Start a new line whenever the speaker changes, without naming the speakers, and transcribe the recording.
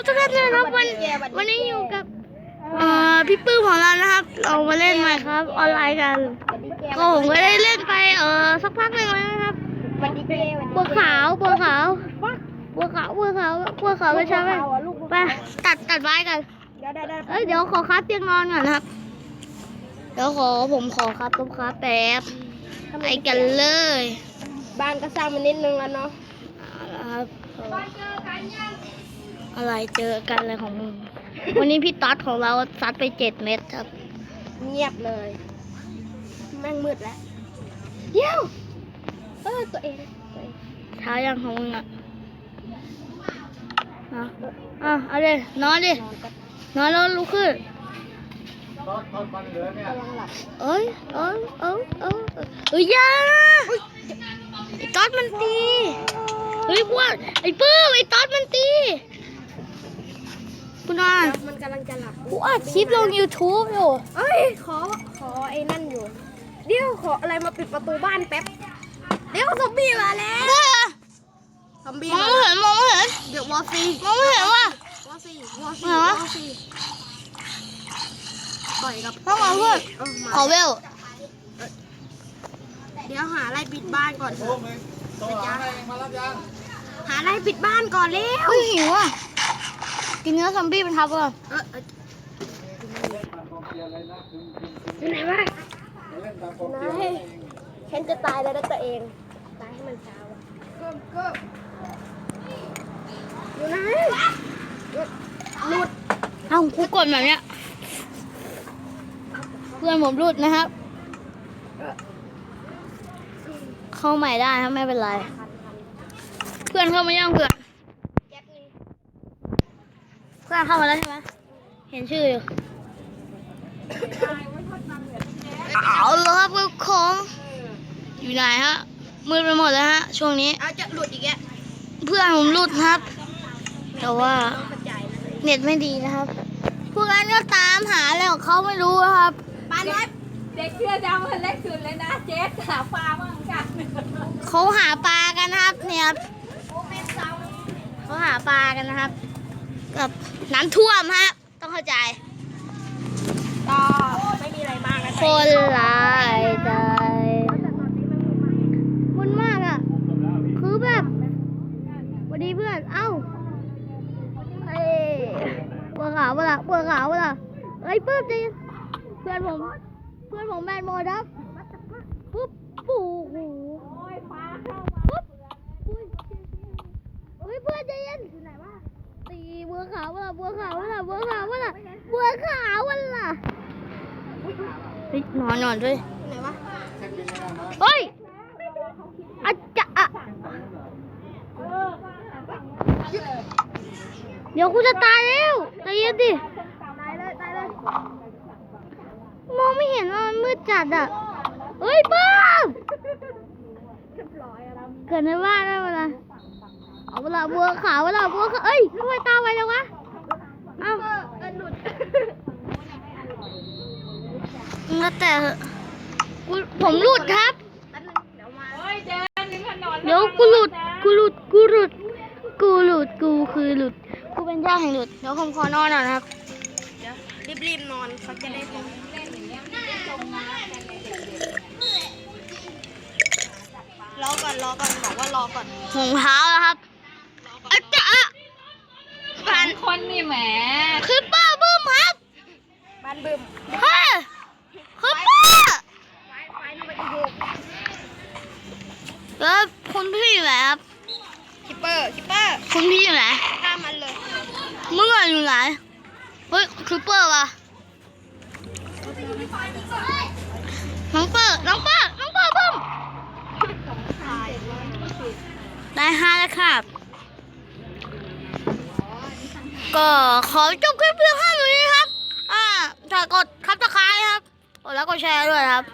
บทุกท่านด้วยนะครับวันวันนี้อยู่กับเอ่อพี่ปื้มของเรานะครับ เรามาเล่นใหม่ครับ ออนไลน์กันก็ผมก็ได้เล่นไปเออสักพักหนึ่งแล้วนะครับ
วันดีเจวัน
บัวขาวบัวขาวบัวขาวบัวขาวบัวขาวไม่ใช่ไหมไปตัดตัดไว้กัน
เดี๋ยวเดี๋ยวเดี๋ยว
เอ้ยเดี๋ยวขอคัดเตียงนอนก่อนนะครับ เดี๋ยวขอผมขอครับตุ๊กครับแป๊บไปกันเลย
บ้านก็สร้างมานิดนึงแล้วเนาะ
เอาละครับ อะไรเจอกันอะไรของมึง วันนี้พี่ต๊อดของเราซัดไปเจ็ดเม็ดครับ
เงียบเลย แม่งมืดแล้วเดี๋ยวเออตัวเองตัวเอง
เช้ายังของมึงอะอะอะเอาเลยนอนดิ
นอนก็
นอนแล้วลุกขึ้น
กำลังหลับ
เอ้ยเอ้ยเอ้ยเอ้ยเอ้ยอยาไอ้ต๊อดมันตี เฮ้ยพวกไอ้ปื้มไอ้ต๊อดมันตี
งจะหลับ
กูอัดคลิปลง YouTube อยู่
เอ้ยขอขอไอ้นั่นอยู่ เดี๋ยวขออะไรมาปิดประตูบ้านแป๊บ เดี๋ยวซอมบี้มาแล้วซอมบี้
มอง
มา
ไม่เห็นมองไม่เห็น
เดี๋ยววอซี
มองไม่เห็นว่ะ
วอซีวอซี
ไหนวะ
วอซีต่อยกับ
เข้ามาเพื่อน
เออมา
ขอเวล
เดี๋ยวหาอะไรปิดบ้านก่อนเถอะหาอะไรปิดบ้านก่อนเร็ว
เฮ้ยหิวอะ กินเนื้อซอมบี้เป็นทับก่อน
เออเอออยู่ไหนวะไหนฉันจะตายแล้วนะตัวเอง ตายให้มันเช้าอะอยู่ไหนหลุด
เอ้ากูกดแบบเนี้ย เพื่อนผมรุดนะครับ เข้าใหม่ได้ครับไม่เป็นไร เพื่อนเข้ามายังเพื่อน
แก๊ปนี่
เพื่อนเข้ามาแล้วใช่ไหมเห็นชื่ออยู่เอาละครับทุกคนอยู่ไหนฮะมืดไปหมดแล้วฮะ ช่วงนี้
เอาจะหลุดอีกแก
เพื่อนผมรุดครับ แต่ว่า
ต้องกระจายนะ
เน็ตไม่ดีนะครับ พวกนั้นก็ตามหาอะไรของเขาไม่รู้นะครับ
ปานน้อย
เด็กเสื้อดำคนเล็กสุดเลยนะเจ๊หาปลาบ้างกัน
เขาหาปลากันนะครับเนี่ยครับเขาหาปลากันนะครับ กับน้ำท่วมฮะ ต้องเข้าใจ
ก็ไม่มีอะไรมากนะ
คนร้ายใจมันมากอะ คือแบบสวัสดีเพื่อน เอ้าเอ้ยบัวขาวเปะล่าบัวขาวเปะล่าเอ้ยปึ๊บจริงเพื่อนผม เพื่อนผมแมนโมดครับ ปุ๊บปู่หูปุ๊บอุ้ยเฮ้ยเพื่อนใจเย็นอยู่ไหนวะตีบัวขาวเปะล่าบัวขาวเปะล่าบัวขาวเปะล่าบัว ขาวเปะล่าเฮ้ยนอนนอนด้วย
ไหนวะ
เฮ้ยอาจะอะเดี๋ยวกูจะตายแล้วใจเย็นดิ
ตายเลยตายเลย
มองไม่เห็นว่ามันมืดจัดอะเฮ้ยป้าบเกิดในบ้านได้เวลาเอาเวลาบัวขาวเวลาบัวขาวเอ้ยทำไมตาไวจังวะ เอ้า
เออเออหลุด
แล้วแต่เหอะกูผมหลุดครับ
แป๊บนึงเดี๋ยวมา
โอ้ยเจ๊นึกขนอน
เดี๋ยวกูหลุด กูหลุด กูหลุด กูหลุด กูคือหลุด กูเป็นเจ้าแห่งหลุด เดี๋ยวผมขอนอนหน่อยนะครับ
เดี๋ยวรีบๆนอนเขาจะได้รู้รอก่อนรอก่อนบอกว่ารอก่อน
ถุงเท้าแล้วครับอาจารย์
สามคนนี่แหม
คือป้าบึ้มครับ
บ้านบึม
เฮ้ยคือป้า
ไฟไฟลงไปอีกหก
แล้วคุณพี่อยู่ไหนครับ
คิปเปอร์คิปเปอร์
คุณพี่อยู่ไหน
ฆ่ามันเลย
มึงอะอยู่ไหนเฮ้ยคือเปอร์วะน้องเปอร์น้องเปอร์น้องเปอร์บึ้ม
ตาย
ได้ห้าแล้วครับ ก็ขอจบคลิปเพียงแค่นี้ค รับอ่าถ้ากดคับตะไคร้ครับกดแล้วก็แชร์ด้วยครับ